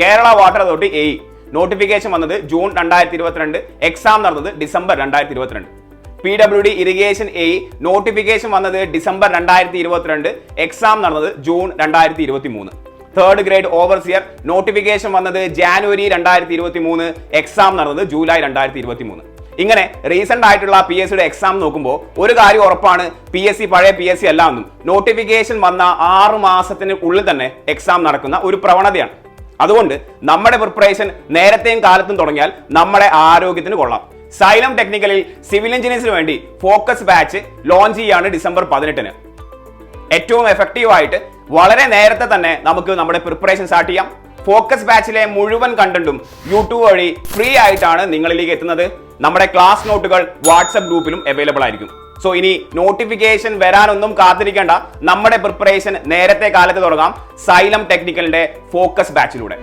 Kerala water authority A notification വന്നത് June രണ്ടായിരത്തി ഇരുപത്തിരണ്ട് എക്സാം നടന്നത് ഡിസംബർ രണ്ടായിരത്തി ഇരുപത്തിരണ്ട് P W D irrigation A notification വന്നത് ഡിസംബർ രണ്ടായിരത്തി ഇരുപത്തിരണ്ട് എക്സാം നടന്നത് ജൂൺ രണ്ടായിരത്തി ഇരുപത്തി മൂന്ന് തേർഡ് ഗ്രേഡ് ഓവർസിയർ നോട്ടിഫിക്കേഷൻ വന്നത് ജാനുവരി രണ്ടായിരത്തി ഇരുപത്തി മൂന്ന് എക്സാം നടന്നത് ജൂലൈ രണ്ടായിരത്തി ഇരുപത്തി മൂന്ന് ഇങ്ങനെ റീസെന്റ് ആയിട്ടുള്ള പി എസ് സിയുടെ എക്സാം നോക്കുമ്പോൾ ഒരു കാര്യം ഉറപ്പാണ് പി എസ് സി പഴയ പി എസ് സി അല്ല എന്നും. നോട്ടിഫിക്കേഷൻ വന്ന ആറ് മാസത്തിന് ഉള്ളിൽ തന്നെ എക്സാം നടക്കുന്ന ഒരു പ്രവണതയാണ്. അതുകൊണ്ട് നമ്മുടെ പ്രിപ്പറേഷൻ നേരത്തെയും കാലത്തും തുടങ്ങിയാൽ നമ്മുടെ ആരോഗ്യത്തിന് കൊള്ളാം. സൈലം ടെക്നിക്കലിൽ സിവിൽ എഞ്ചിനീയേഴ്സിന് വേണ്ടി ഫോക്കസ് ബാച്ച് ലോഞ്ച് ചെയ്യാണ് ഡിസംബർ പതിനെട്ടിന്. ഏറ്റവും എഫക്റ്റീവ് ആയിട്ട് വളരെ നേരത്തെ തന്നെ നമുക്ക് നമ്മുടെ പ്രിപ്പറേഷൻ സ്റ്റാർട്ട് ചെയ്യാം. ഫോക്കസ് ബാച്ചിലെ മുഴുവൻ കണ്ടന്റും യൂട്യൂബ് വഴി ഫ്രീ ആയിട്ടാണ് നിങ്ങളിലേക്ക് എത്തുന്നത്. നമ്മുടെ ക്ലാസ് നോട്ടുകൾ വാട്സപ്പ് ഗ്രൂപ്പിലും അവൈലബിൾ ആയിരിക്കും. സോ ഇനി നോട്ടിഫിക്കേഷൻ വരാനൊന്നും കാത്തിരിക്കേണ്ട. നമ്മുടെ പ്രിപ്പറേഷൻ നേരത്തെ കാലത്ത് തുടങ്ങാം. Xylem ടെക്നിക്കലിന്റെ focus ബാച്ചിലൂടെ